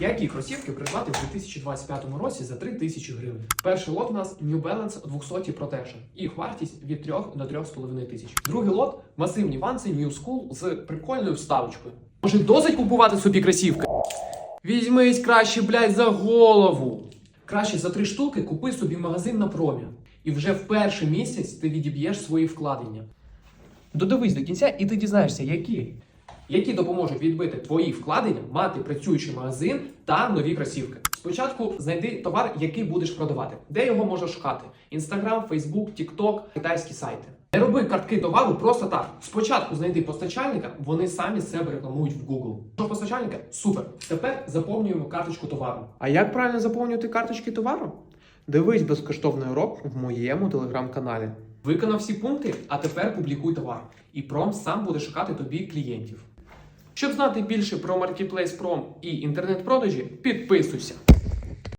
Які кросівки придбати в 2025 році за 3 тисячі гривень? Перший лот у нас New Balance 200 Protection. Їх вартість від 3 до 3,5 тисяч. Другий лот масивні ванси New School з прикольною вставочкою. Може досить купувати собі кросівки? Візьмись краще, блядь, за голову. Краще за три штуки купи собі магазин на промі. І вже в перший місяць ти відіб'єш свої вкладення. Додивись до кінця, і ти дізнаєшся, які. Які допоможуть відбити твої вкладення, мати працюючий магазин та нові кросівки. Спочатку знайди товар, який будеш продавати. Де його можна шукати? Інстаграм, Фейсбук, Тікток, китайські сайти. Не роби картки товару просто так. Спочатку знайди постачальника, вони самі себе рекламують в Google. Що постачальника? Супер. Тепер заповнюємо карточку товару. А як правильно заповнювати карточки товару? Дивись безкоштовний урок в моєму телеграм-каналі. Виконав всі пункти, а тепер публікуй товар. І пром сам буде шукати тобі клієнтів. Щоб знати більше про Marketplace Prom і інтернет-продажі, підписуйся.